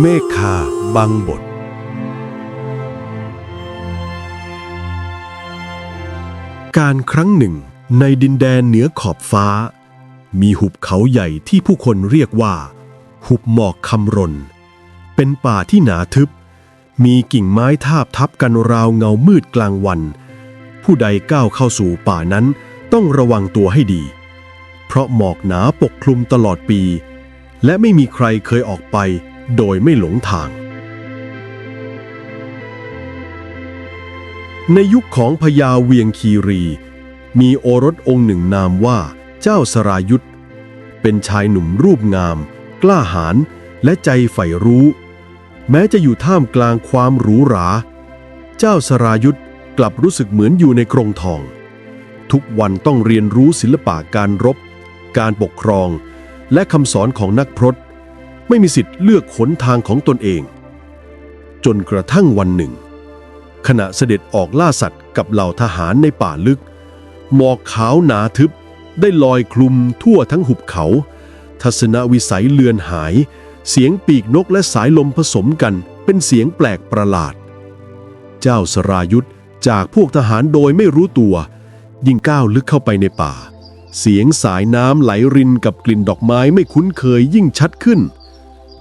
เมฆคาบังบท การครั้งหนึ่งในดินแดนเหนือขอบฟ้า มีหุบเขาใหญ่ที่ผู้คนเรียกว่า หุบหมอกคำรน เป็นป่าที่หนาทึบ มีกิ่งไม้ทาบทับกันราวเงามืดกลางวัน ผู้ใดก้าวเข้าสู่ป่านั้นต้องระวังตัวให้ดี เพราะหมอกหนาปกคลุมตลอดปี และไม่มีใครเคยออกไป โดยไม่หลงทาง ในยุคของพญาเวียงคีรี มีโอรสองค์หนึ่งนามว่าเจ้าสรายุทธเป็นชายหนุ่มรูปงาม กล้าหาญและใจใฝ่รู้ แม้จะอยู่ท่ามกลางความหรูหรา เจ้าสรายุทธกลับรู้สึกเหมือนอยู่ในกรงทอง ทุกวันต้องเรียนรู้ศิลปะการรบ การปกครอง และคำสอนของนักพรต ไม่มีสิทธิ์เลือกขนทางของตนเอง จนกระทั่งวันหนึ่ง ขณะเสด็จออกล่าสัตว์กับเหล่าทหารในป่าลึก หมอกขาวหนาทึบ ได้ลอยคลุมทั่วทั้งหุบเขา ทัศนวิสัยเลือนหาย เสียงปีกนกและสายลมผสมกันเป็นเสียงแปลกประหลาด เจ้าสรายุทธจากพวกทหารโดยไม่รู้ตัว ยิ่งก้าวลึกเข้าไปในป่า เสียงสายน้ำไหลรินกับกลิ่นดอกไม้ไม่คุ้นเคยยิ่งชัดขึ้น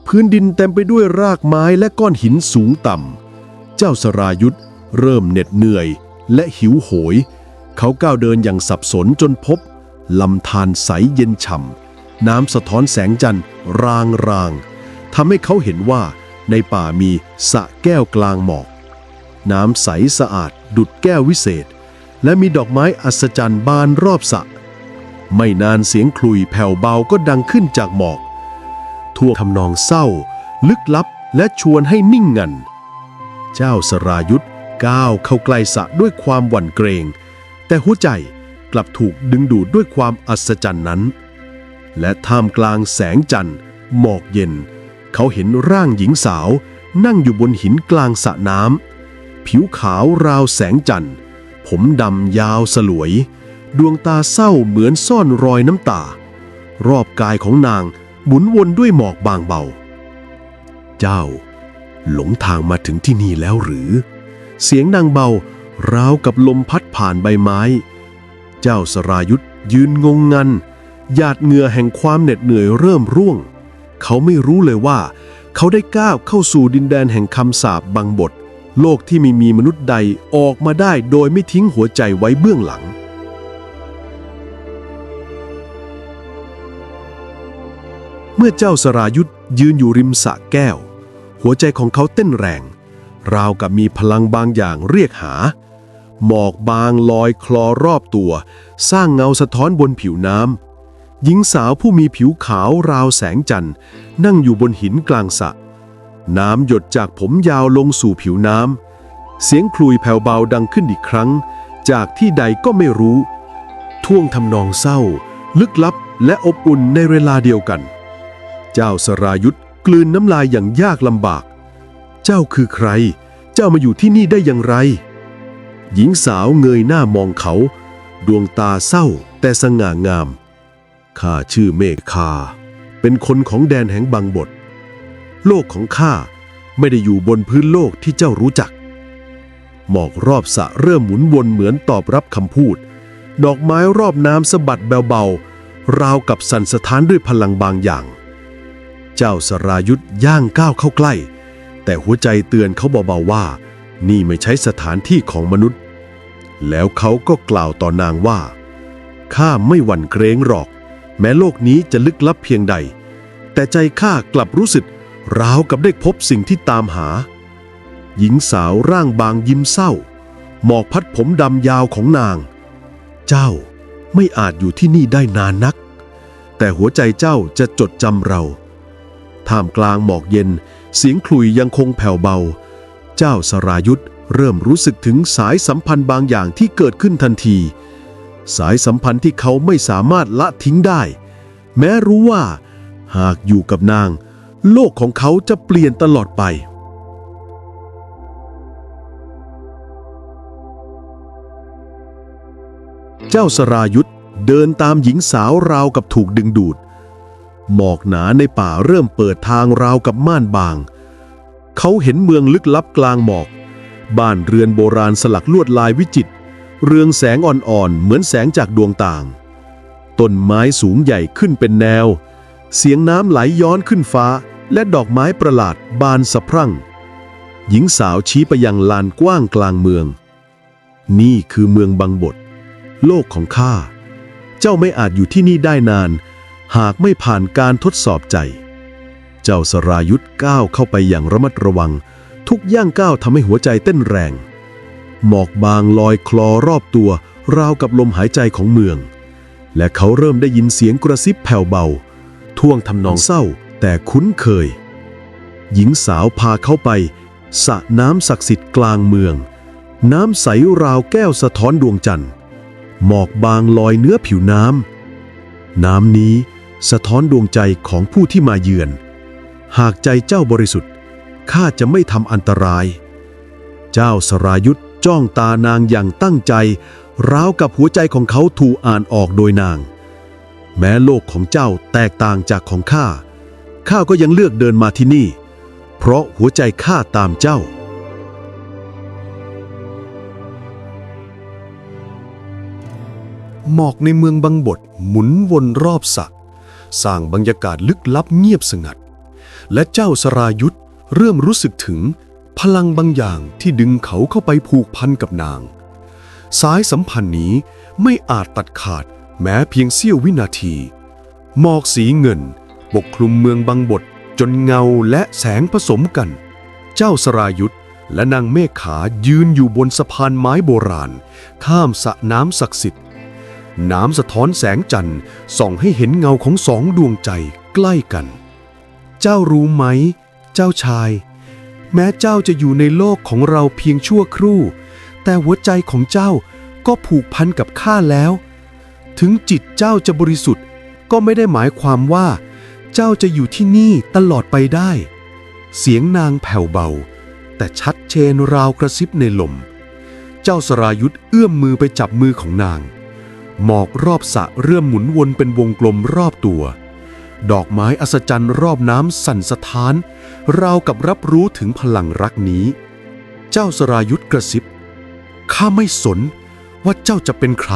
พื้นดินเต็มไปด้วยรากไม้และก้อนหินสูงต่ำ เจ้าสรายุทธเริ่มเหน็ดเหนื่อยและหิวโหย เขาก้าวเดินอย่างสับสนจนพบลำธารใสเย็นฉ่ำ น้ำสะท้อนแสงจันทร์รางรางทำให้เขาเห็นว่าในป่ามีสะแก้วกลางหมอก น้ำใสสะอาดดุดแก้ววิเศษ และมีดอกไม้อัศจรรย์บานรอบสะ ไม่นานเสียงคลุยแผ่วเบาก็ดังขึ้นจากหมอก ทั่วทำนองเศร้า ลึกลับและชวนให้นิ่งงัน เจ้าสรายุทธก้าวเข้าใกล้สะด้วยความหวั่นเกรง แต่หัวใจกลับถูกดึงดูดด้วยความอัศจรรย์นั้น และท่ามกลางแสงจันทร์ หมอกเย็น เขาเห็นร่างหญิงสาว นั่งอยู่บนหินกลางสระน้ำผิวขาวราวแสงจันทร์ ผมดำยาวสลวย ดวงตาเศร้าเหมือนซ่อนรอยน้ำตา รอบกายของนาง หมุนวนด้วยหมอกบางเบา เจ้า หลงทางมาถึงที่นี่แล้วหรือ เสียงนางเบาราวกับลมพัดผ่านใบไม้ เจ้าสรายุทธยืนงงงัน หยาดเหงื่อแห่งความเหน็ดเหนื่อยเริ่มร่วง เขาไม่รู้เลยว่า เขาได้ก้าวเข้าสู่ดินแดนแห่งคำสาปบังบท โลกที่ไม่มีมนุษย์ใดออกมาได้โดยไม่ทิ้งหัวใจไว้เบื้องหลัง เมื่อเจ้าสรายุทธยืนอยู่ริมสระแก้ว หัวใจของเขาเต้นแรง ราวกับมีพลังบางอย่างเรียกหา หมอกบางลอยคลอรอบตัว สร้างเงาสะท้อนบนผิวน้ำหญิงสาวผู้มีผิวขาวราวแสงจันทร์ นั่งอยู่บนหินกลางสระน้ำหยดจากผมยาวลงสู่ผิวน้ำ เสียงคลุยแผ่วเบาดังขึ้นอีกครั้ง จากที่ใดก็ไม่รู้ ท่วงทำนองเศร้า ลึกลับและอบอุ่นในเวลาเดียวกัน เจ้าสรายุทธกลืนน้ำลายอย่างยากลำบาก เจ้าคือใคร เจ้ามาอยู่ที่นี่ได้อย่างไร หญิงสาวเงยหน้ามองเขา ดวงตาเศร้าแต่สง่างาม ข้าชื่อเมฆคาเป็นคนของแดนแห่งบางบท โลกของข้าไม่ได้อยู่บนพื้นโลกที่เจ้ารู้จัก หมอกรอบสะเริ่มหมุนวนเหมือนตอบรับคำพูด ดอกไม้รอบน้ำสะบัดเบาๆ ราวกับสั่นสะท้านด้วยพลังบางอย่าง เจ้าสรายุทธย่างก้าวเข้าใกล้ แต่หัวใจเตือนเขาเบาๆว่า นี่ไม่ใช่สถานที่ของมนุษย์ แล้วเขาก็กล่าวต่อนางว่า ข้าไม่หวั่นเกรงหรอก แม้โลกนี้จะลึกลับเพียงใด แต่ใจข้ากลับรู้สึกราวกับได้พบสิ่งที่ตามหา หญิงสาวร่างบางยิ้มเศร้า หมอกพัดผมดำยาวของนาง เจ้าไม่อาจอยู่ที่นี่ได้นานนัก แต่หัวใจเจ้าจะจดจำเรา ท่ามกลางหมอกเย็น เสียงขลุยยังคงแผ่วเบา เจ้าสรายุทธเริ่มรู้สึกถึงสายสัมพันธ์บางอย่างที่เกิดขึ้นทันที สายสัมพันธ์ที่เขาไม่สามารถละทิ้งได้ แม้รู้ว่า หากอยู่กับนาง โลกของเขาจะเปลี่ยนตลอดไปเจ้าสรายุทธเดินตามหญิงสาวราวกับถูกดึงดูด หมอกหนาในป่าเริ่มเปิดทางราวกับม่านบาง เขาเห็นเมืองลึกลับกลางหมอก บ้านเรือนโบราณสลักลวดลายวิจิตรเรืองแสงอ่อนๆ เหมือนแสงจากดวงต่าง ต้นไม้สูงใหญ่ขึ้นเป็นแนว เสียงน้ำไหลย้อนขึ้นฟ้า และดอกไม้ประหลาดบานสะพรั่ง หญิงสาวชี้ไปยังลานกว้างกลางเมือง นี่คือเมืองบังบดโลกของข้า เจ้าไม่อาจอยู่ที่นี่ได้นาน หากไม่ผ่านการทดสอบใจ เจ้าสรายุทธก้าวเข้าไปอย่างระมัดระวัง ทุกย่างก้าวทำให้หัวใจเต้นแรง หมอกบางลอยคลอรอบตัว ราวกับลมหายใจของเมือง และเขาเริ่มได้ยินเสียงกระซิบแผ่วเบา ท่วงทำนองเศร้า แต่คุ้นเคย หญิงสาวพาเขาไปสระน้ำศักดิ์สิทธิ์กลางเมือง น้ำใสราวแก้วสะท้อนดวงจันทร์หมอกบางลอยเนื้อผิวน้ำ น้ำนี้ สะท้อนดวงใจของผู้ที่มาเยือน หากใจเจ้าบริสุทธิ์ ข้าจะไม่ทำอันตราย เจ้าสรายุทธจ้องตานางอย่างตั้งใจ ราวกับหัวใจของเขาถูกอ่านออกโดยนาง แม้โลกของเจ้าแตกต่างจากของข้า ข้าก็ยังเลือกเดินมาที่นี่ เพราะหัวใจข้าตามเจ้าหมอกในเมืองบังบดหมุนวนรอบสระ สร้างบรรยากาศลึกลับเงียบสงัด และเจ้าสรายุทธเริ่มรู้สึกถึงพลังบางอย่างที่ดึงเขาเข้าไปผูกพันกับนาง สายสัมพันธ์นี้ไม่อาจตัดขาดแม้เพียงเสี้ยววินาที หมอกสีเงินปกคลุมเมืองบังบดจนเงาและแสงผสมกัน เจ้าสรายุทธและนางเมฆขายืนอยู่บนสะพานไม้โบราณ ข้ามสระน้ำศักดิ์สิทธิ์ น้ำสะท้อนแสงจันทร์ส่องให้เห็นเงาของสองดวงใจใกล้กัน เจ้ารู้ไหม เจ้าชาย แม้เจ้าจะอยู่ในโลกของเราเพียงชั่วครู่ แต่หัวใจของเจ้าก็ผูกพันกับข้าแล้ว ถึงจิตเจ้าจะบริสุทธิ์ก็ไม่ได้หมายความว่า เจ้าจะอยู่ที่นี่ตลอดไปได้ เสียงนางแผ่วเบา แต่ชัดเจนราวกระซิบในลม เจ้าสรายุทธเอื้อมมือไปจับมือของนาง หมอกรอบสะเริ่มหมุนวนเป็นวงกลมรอบตัว ดอกไม้อัศจรรย์รอบน้ำสั่นสะท้าน ราวกับรับรู้ถึงพลังรักนี้ เจ้าสรายุทธกระซิบ ข้าไม่สนว่าเจ้าจะเป็นใคร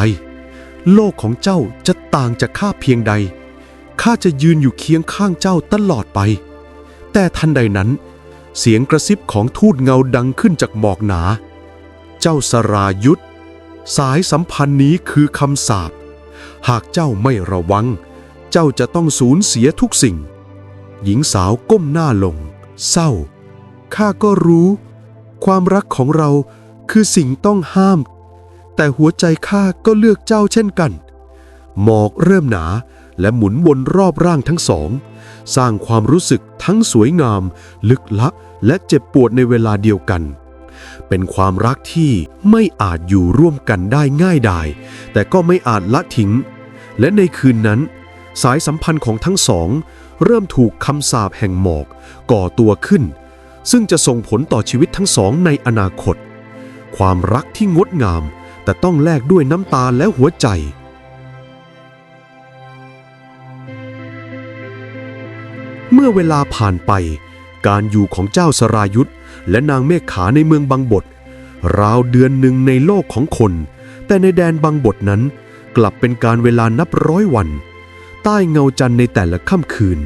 โลกของเจ้าจะต่างจากข้าเพียงใด ข้าจะยืนอยู่เคียงข้างเจ้าตลอดไป แต่ทันใดนั้น เสียงกระซิบของทูตเงาดังขึ้นจากหมอกหนา เจ้าสรายุทธ สายสัมพันธ์นี้คือคำสาป หากเจ้าไม่ระวัง เจ้าจะต้องสูญเสียทุกสิ่ง หญิงสาวก้มหน้าลง เศร้า ข้าก็รู้ ความรักของเราคือสิ่งต้องห้าม แต่หัวใจข้าก็เลือกเจ้าเช่นกัน หมอกเริ่มหนาและหมุนวนรอบร่างทั้งสอง สร้างความรู้สึกทั้งสวยงาม ลึกลับและเจ็บปวดในเวลาเดียวกัน เป็นความรักที่ไม่อาจอยู่ร่วมกันได้ง่ายดาย แต่ก็ไม่อาจละทิ้ง และในคืนนั้น สายสัมพันธ์ของทั้งสอง เริ่มถูกคำสาปแห่งหมอก ก่อตัวขึ้น ซึ่งจะส่งผลต่อชีวิตทั้งสองในอนาคต ความรักที่งดงาม แต่ต้องแลกด้วยน้ำตาและหัวใจเมื่อเวลาผ่านไป การอยู่ของเจ้าสรายุทธ และนางเมฆขาในเมืองบางบท ราวเดือนหนึ่งในโลกของคน แต่ในแดนบางบทนั้น กลับเป็นการเวลานับร้อยวัน ใต้เงาจันทร์ในแต่ละค่ำคืน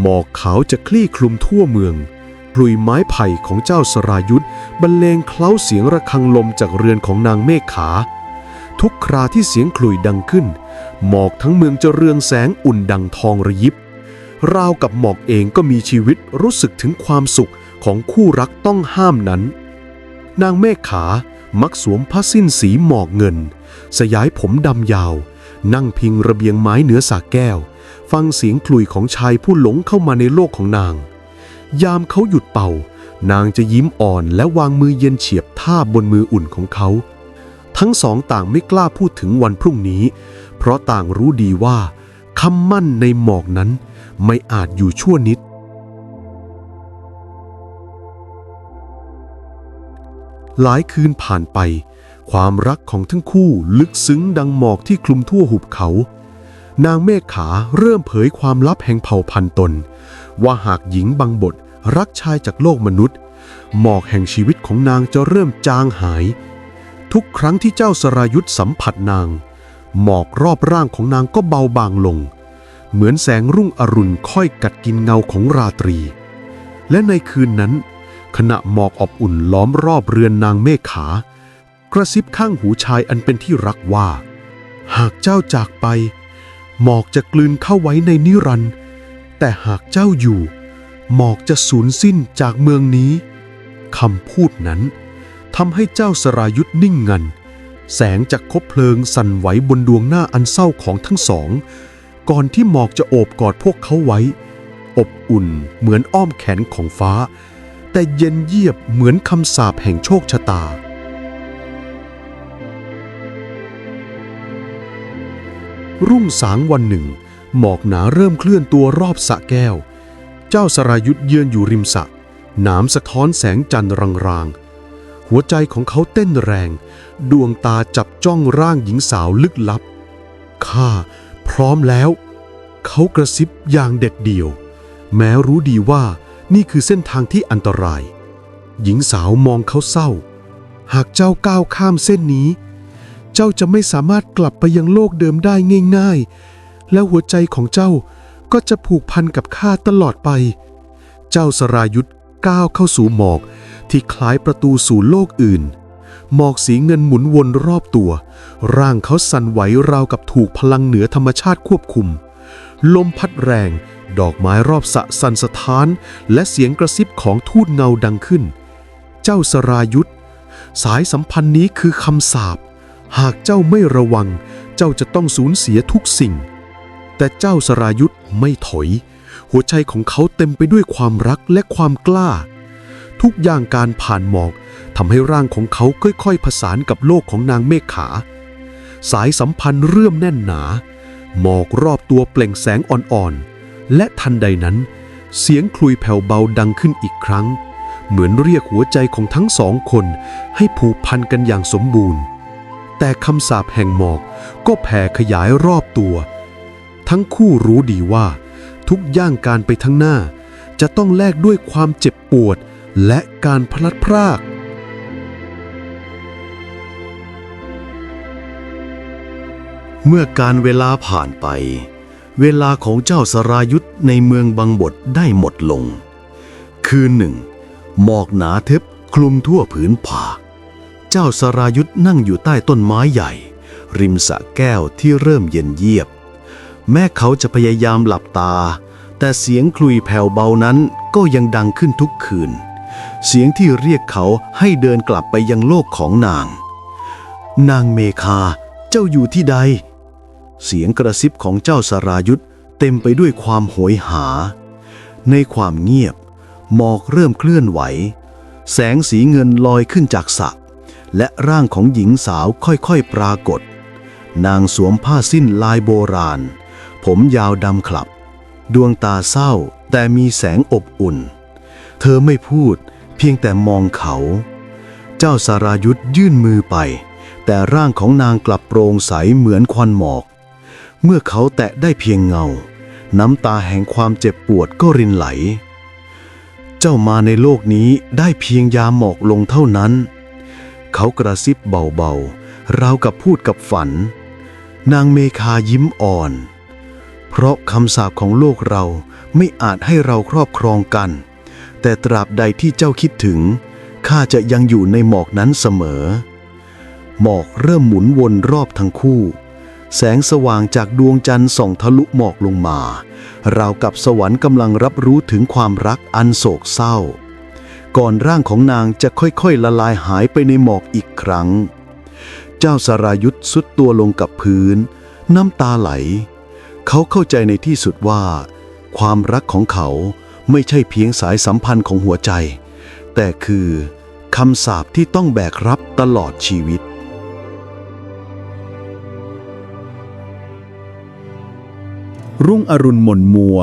หมอกขาวจะคลี่คลุมทั่วเมืองกลุยไม้ไผ่ของเจ้าสรายุทธบรรเลงเคล้าเสียงระฆังลมจากเรือนของนางเมฆขา ทุกคราที่เสียงขลุ่ยดังขึ้น หมอกทั้งเมืองจะเรืองแสงอุ่นดังทองระยิบราวกับหมอกเองก็มีชีวิตรู้สึกถึงความสุข ของคู่รักต้องห้ามนั้น นางเมฆขามักสวมผ้าสิ้นสีหมอกเงิน สยายผมดำยาว นั่งพิงระเบียงไม้เหนือสาแก้ว ฟังเสียงขลุ่ยของชายผู้หลงเข้ามาในโลกของนาง ยามเขาหยุดเป่า นางจะยิ้มอ่อนและวางมือเย็นเฉียบท่าบบนมืออุ่นของเขา ทั้งสองต่างไม่กล้าพูดถึงวันพรุ่งนี้ เพราะต่างรู้ดีว่าคำมั่นในหมอกนั้นไม่อาจอยู่ชั่วนิด หลายคืนผ่านไป ความรักของทั้งคู่ลึกซึ้งดังหมอกที่คลุมทั่วหุบเขา นางเมฆขาเริ่มเผยความลับแห่งเผ่าพันธุ์ตน ว่าหากหญิงบางบทรักชายจากโลกมนุษย์ หมอกแห่งชีวิตของนางจะเริ่มจางหาย ทุกครั้งที่เจ้าสรายุทธสัมผัสนาง หมอกรอบร่างของนางก็เบาบางลง เหมือนแสงรุ่งอรุณค่อยกัดกินเงาของราตรี และในคืนนั้น ขณะหมอกอบอุ่นล้อมรอบเรือนนางเมฆขา กระซิบข้างหูชายอันเป็นที่รักว่า หากเจ้าจากไป หมอกจะกลืนเข้าไว้ในนิรันด์แต่หากเจ้าอยู่ หมอกจะสูญสิ้นจากเมืองนี้คำพูดนั้นทำให้เจ้าสรายุทธนิ่งงัน แสงจากคบเพลิงสั่นไหวบนดวงหน้าอันเศร้าของทั้งสอง ก่อนที่หมอกจะโอบกอดพวกเขาไว้ อบอุ่นเหมือนอ้อมแขนของฟ้า แต่เย็นเยียบเหมือนคำสาปแห่งโชคชะตา รุ่งสางวันหนึ่ง หมอกหนาเริ่มเคลื่อนตัวรอบสะแก้ว เจ้าสรายุทธยืนอยู่ริมสะหนามสะท้อนแสงจันทร์รางๆ หัวใจของเขาเต้นแรง ดวงตาจับจ้องร่างหญิงสาวลึกลับ ข้าพร้อมแล้ว เขากระซิบอย่างเด็ดเดี่ยว แม้รู้ดีว่า นี่คือเส้นทางที่อันตราย หญิงสาวมองเขาเศร้า หากเจ้าก้าวข้ามเส้นนี้ เจ้าจะไม่สามารถกลับไปยังโลกเดิมได้ง่าย ๆ และหัวใจของเจ้าก็จะผูกพันกับข้าตลอดไป เจ้าสรายุทธก้าวเข้าสู่หมอกที่คล้ายประตูสู่โลกอื่น หมอกสีเงินหมุนวนรอบตัว ร่างเขาสั่นไหวราวกับถูกพลังเหนือธรรมชาติควบคุม ลมพัดแรง ดอกไม้รอบสะสันสะท้าน และเสียงกระซิบของทูตเงาดังขึ้น เจ้าสรายุทธสายสัมพันธ์นี้คือคำสาป หากเจ้าไม่ระวัง เจ้าจะต้องสูญเสียทุกสิ่ง แต่เจ้าสรายุทธไม่ถอย หัวใจของเขาเต็มไปด้วยความรักและความกล้า ทุกอย่างการผ่านหมอกทำให้ร่างของเขาค่อยๆผสานกับโลกของนางเมฆขา สายสัมพันธ์เรื่อมแน่นหนา หมอกรอบตัวเปล่งแสงอ่อนๆ และทันใดนั้น เสียงคลุยแผ่วเบาดังขึ้นอีกครั้ง เหมือนเรียกหัวใจของทั้งสองคน ให้ผูกพันกันอย่างสมบูรณ์ แต่คำสาปแห่งหมอกก็แผ่ขยายรอบตัว ทั้งคู่รู้ดีว่า ทุกย่างการไปทั้างหน้า จะต้องแลกด้วยความเจ็บปวดและการพลัดพรากเมื่อการเวลาผ่านไป เวลาของเจ้าสรายุทธในเมืองบังบทได้หมดลง คืนหนึ่ง หมอกหนาทึบคลุมทั่วผืนป่า เจ้าสรายุทธนั่งอยู่ใต้ต้นไม้ใหญ่ ริมสะแก้วที่เริ่มเย็นเยียบ แม้เขาจะพยายามหลับตา แต่เสียงคลุยแผ่วเบานั้นก็ยังดังขึ้นทุกคืน เสียงที่เรียกเขาให้เดินกลับไปยังโลกของนาง นางเมคาเจ้าอยู่ที่ใด เสียงกระซิบของเจ้าสรายุทธเต็มไปด้วยความโหยหา ในความเงียบ หมอกเริ่มเคลื่อนไหว แสงสีเงินลอยขึ้นจากสระและร่างของหญิงสาวค่อยๆปรากฏ นางสวมผ้าสิ้นลายโบราณ ผมยาวดำขลับ ดวงตาเศร้าแต่มีแสงอบอุ่น เธอไม่พูดเพียงแต่มองเขา เจ้าสารายุทธยื่นมือไป แต่ร่างของนางกลับโปร่งใสเหมือนควันหมอก เมื่อเขาแตะได้เพียงเงา น้ำตาแห่งความเจ็บปวดก็รินไหล เจ้ามาในโลกนี้ได้เพียงยามหมอกลงเท่านั้น เขากระซิบเบาๆราวกับพูดกับฝัน นางเมคายิ้มอ่อน เพราะคำสาปของโลกเราไม่อาจให้เราครอบครองกัน แต่ตราบใดที่เจ้าคิดถึงข้าจะยังอยู่ในหมอกนั้นเสมอ หมอกเริ่มหมุนวนรอบทั้งคู่ แสงสว่างจากดวงจันทร์ส่องทะลุหมอกลงมาราวกับสวรรค์กำลังรับรู้ถึงความรักอันโศกเศร้า ก่อนร่างของนางจะค่อยๆ ละลายหายไปในหมอกอีกครั้ง เจ้าสรายุทธสุดตัวลงกับพื้น น้ำตาไหล เขาเข้าใจในที่สุดว่า ความรักของเขาไม่ใช่เพียงสายสัมพันธ์ของหัวใจ แต่คือคำสาปที่ต้องแบกรับตลอดชีวิต รุ่งอรุณหม่นมัว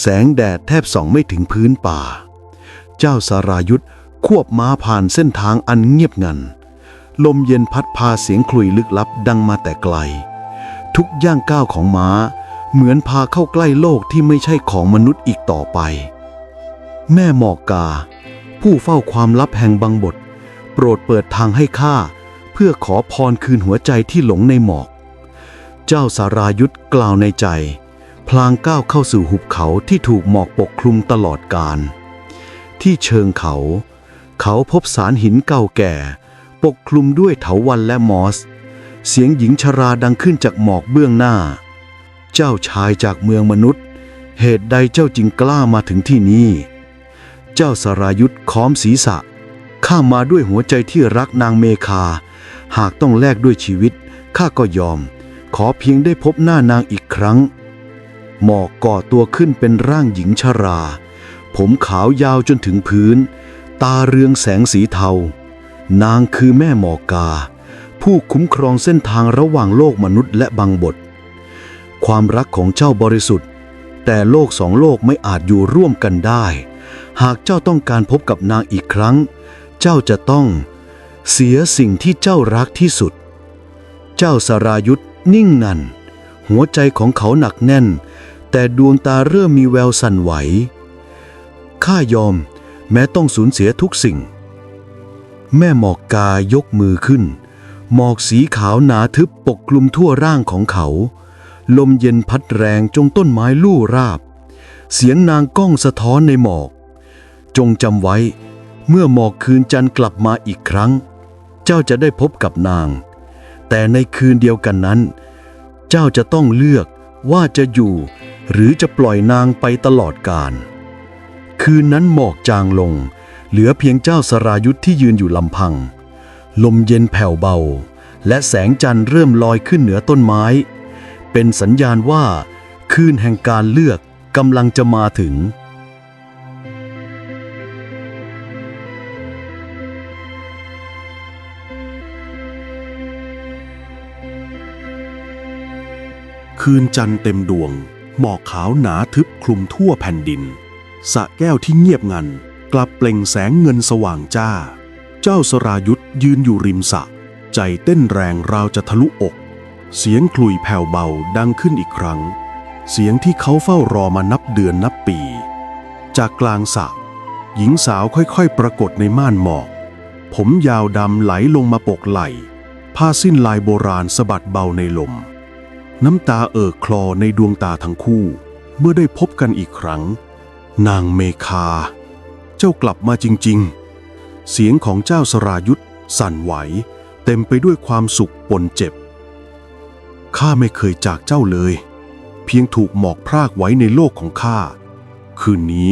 แสงแดดแทบส่องไม่ถึงพื้นป่า เจ้าสารายุทธควบม้าผ่านเส้นทางอันเงียบงัน ลมเย็นพัดพาเสียงคลุยลึกลับดังมาแต่ไกล ทุกย่างก้าวของม้า เหมือนพาเข้าใกล้โลกที่ไม่ใช่ของมนุษย์อีกต่อไป แม่หมอกกา ผู้เฝ้าความลับแห่งบังบท โปรดเปิดทางให้ข้าเพื่อขอพรคืนหัวใจที่หลงในหมอก เจ้าสารายุทธกล่าวในใจ พลางก้าวเข้าสู่หุบเขาที่ถูกหมอกปกคลุมตลอดกาลที่เชิงเขา เขาพบสารหินเก่าแก่ ปกคลุมด้วยเถาวัลย์และมอส เสียงหญิงชราดังขึ้นจากหมอกเบื้องหน้า เจ้าชายจากเมืองมนุษย์ เหตุใดเจ้าจึงกล้ามาถึงที่นี่ เจ้าสรายุทธค้อมศีรษะ ข้ามาด้วยหัวใจที่รักนางเมคา หากต้องแลกด้วยชีวิต ข้าก็ยอม ขอเพียงได้พบหน้านางอีกครั้ง หมอกก่อตัวขึ้นเป็นร่างหญิงชรา ผมขาวยาวจนถึงพื้น ตาเรืองแสงสีเทา นางคือแม่หมอกา ผู้คุ้มครองเส้นทางระหว่างโลกมนุษย์และบังบท ความรักของเจ้าบริสุทธิ์ แต่โลกสองโลกไม่อาจอยู่ร่วมกันได้ หากเจ้าต้องการพบกับนางอีกครั้ง เจ้าจะต้อง เสียสิ่งที่เจ้ารักที่สุด เจ้าสรายุทธนิ่งงัน หัวใจของเขาหนักแน่น แต่ดวงตาเริ่มมีแววสั่นไหว ข้ายอมแม้ต้องสูญเสียทุกสิ่ง แม่หมอกกายกมือขึ้น หมอกสีขาวหนาทึบปกคลุมทั่วร่างของเขา ลมเย็นพัดแรงจงต้นไม้ลู่ราบ เสียงนางก้องสะท้อนในหมอก จงจำไว้ เมื่อหมอกคืนจันทร์กลับมาอีกครั้ง เจ้าจะได้พบกับนาง แต่ในคืนเดียวกันนั้น เจ้าจะต้องเลือกว่าจะอยู่ หรือจะปล่อยนางไปตลอดกาลคืนนั้นหมอกจางลง เหลือเพียงเจ้าสรายุทธที่ยืนอยู่ลำพัง ลมเย็นแผ่วเบา และแสงจันทร์เริ่มลอยขึ้นเหนือต้นไม้ เป็นสัญญาณว่า คืนแห่งการเลือกกำลังจะมาถึง คืนจันทร์เต็มดวง หมอกขาวหนาทึบคลุมทั่วแผ่นดินสระแก้วที่เงียบงัน กลับเปล่งแสงเงินสว่างจ้า เจ้าสรายุทธยืนอยู่ริมสระใจเต้นแรงราวจะทะลุอก เสียงขลุ่ยแผ่วเบาดังขึ้นอีกครั้ง เสียงที่เขาเฝ้ารอมานับเดือนนับปี จากกลางสระหญิงสาวค่อยๆ ปรากฏในม่านหมอก ผมยาวดำไหลลงมาปกไหล ผ้าสิ้นลายโบราณสะบัดเบาในลม น้ำตาเอ่อคลอในดวงตาทั้งคู่ เมื่อได้พบกันอีกครั้ง นางเมคา เจ้ากลับมาจริง ๆ เสียงของเจ้าสรายุทธสั่นไหว เต็มไปด้วยความสุขปนเจ็บ ข้าไม่เคยจากเจ้าเลย เพียงถูกหมอกพรากไว้ในโลกของข้า คืนนี้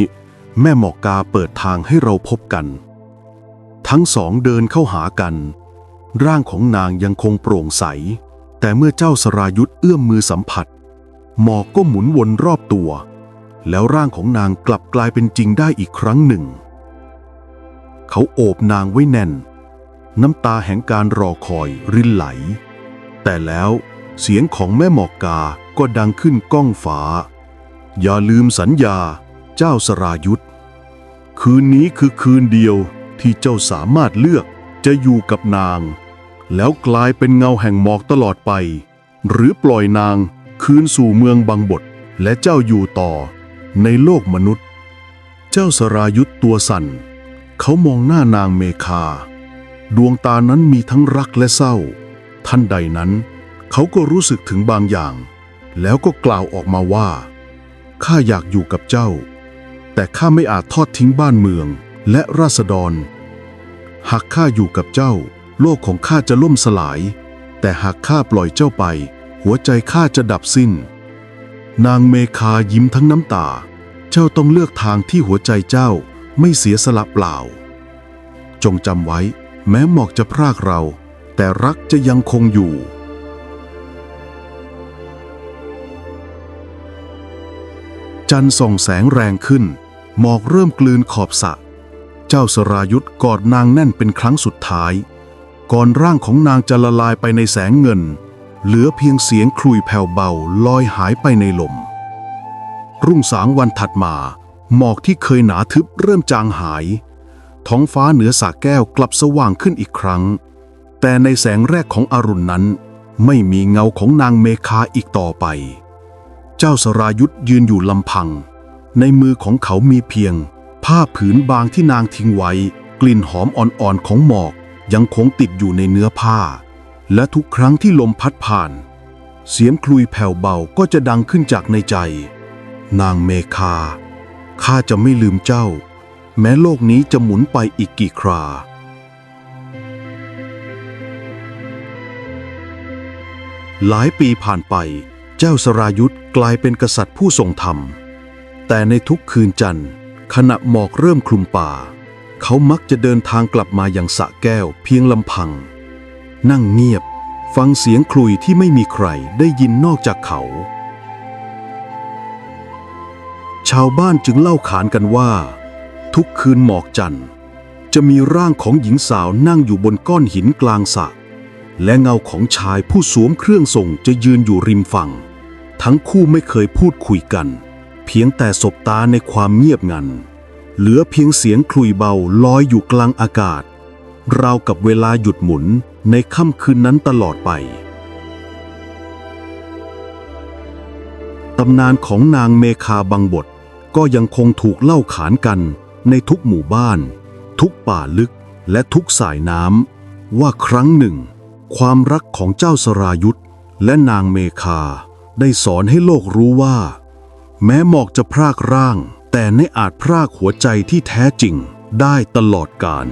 แม่หมอกกาเปิดทางให้เราพบกัน ทั้งสองเดินเข้าหากัน ร่างของนางยังคงโปร่งใส แต่เมื่อเจ้าสรายุทธเอื้อมมือสัมผัส หมอกก็หมุนวนรอบตัว แล้วร่างของนางกลับกลายเป็นจริงได้อีกครั้งหนึ่ง เขาโอบนางไว้แน่น น้ำตาแห่งการรอคอยรินไหล แต่แล้วเสียงของแม่หมอกกาก็ดังขึ้นก้องฟ้า อย่าลืมสัญญาเจ้าสรายุทธคืนนี้คือคืนเดียวที่เจ้าสามารถเลือกจะอยู่กับนาง แล้วกลายเป็นเงาแห่งหมอกตลอดไป หรือปล่อยนางคืนสู่เมืองบังบท และเจ้าอยู่ต่อ ในโลกมนุษย์ เจ้าสรายุทธตัวสั่น เขามองหน้านางเมคา ดวงตานั้นมีทั้งรักและเศร้า ท่านใดนั้น เขาก็รู้สึกถึงบางอย่าง แล้วก็กล่าวออกมาว่าข้าอยากอยู่กับเจ้า แต่ข้าไม่อาจทอดทิ้งบ้านเมืองและราษฎร หากข้าอยู่กับเจ้า โลกของข้าจะล่มสลาย แต่หากข้าปล่อยเจ้าไป หัวใจข้าจะดับสิ้น นางเมคายิ้มทั้งน้ำตา เจ้าต้องเลือกทางที่หัวใจเจ้าไม่เสียสละเปล่า จงจำไว้ แม้หมอกจะพรากเรา แต่รักจะยังคงอยู่จันทร์ส่องแสงแรงขึ้น หมอกเริ่มกลืนขอบสระเจ้าสรายุทธกอดนางแน่นเป็นครั้งสุดท้าย ก่อนร่างของนางจะละลายไปในแสงเงิน เหลือเพียงเสียงคลุยแผ่วเบาลอยหายไปในลม รุ่งสางวันถัดมา หมอกที่เคยหนาทึบเริ่มจางหาย ท้องฟ้าเหนือสระแก้วกลับสว่างขึ้นอีกครั้ง แต่ในแสงแรกของอรุณนั้น ไม่มีเงาของนางเมคาอีกต่อไป เจ้าสรายุทธยืนอยู่ลำพัง ในมือของเขามีเพียง ผ้าผืนบางที่นางทิ้งไว้ กลิ่นหอมอ่อนๆของหมอก ยังคงติดอยู่ในเนื้อผ้า และทุกครั้งที่ลมพัดผ่าน เสียงคลุยแผ่วเบาก็จะดังขึ้นจากในใจ นางเมคา ข้าจะไม่ลืมเจ้า แม้โลกนี้จะหมุนไปอีกกี่ครา หลายปีผ่านไป เจ้าสรายุทธกลายเป็นกษัตริย์ผู้ทรงธรรม แต่ในทุกคืนจันทร์ขณะหมอกเริ่มคลุมป่า เขามักจะเดินทางกลับมาอย่างสะแก้วเพียงลำพัง นั่งเงียบ ฟังเสียงคลุยที่ไม่มีใครได้ยินนอกจากเขา ชาวบ้านจึงเล่าขานกันว่า ทุกคืนหมอกจันทร์ จะมีร่างของหญิงสาวนั่งอยู่บนก้อนหินกลางสระและเงาของชายผู้สวมเครื่องทรงจะยืนอยู่ริมฝั่ง ทั้งคู่ไม่เคยพูดคุยกัน เพียงแต่สบตาในความเงียบงัน เหลือเพียงเสียงคลุยเบาลอยอยู่กลางอากาศ ราวกับเวลาหยุดหมุนในค่ำคืนนั้นตลอดไปตำนานของนางเมคาบังบท ก็ยังคงถูกเล่าขานกันในทุกหมู่บ้าน ทุกป่าลึกและทุกสายน้ำว่าครั้งหนึ่ง ความรักของเจ้าสรายุทธและนางเมคาได้สอนให้โลกรู้ว่า แม้หมอกจะพรากร่าง แต่ไม่อาจพรากหัวใจที่แท้จริงได้ตลอดกาล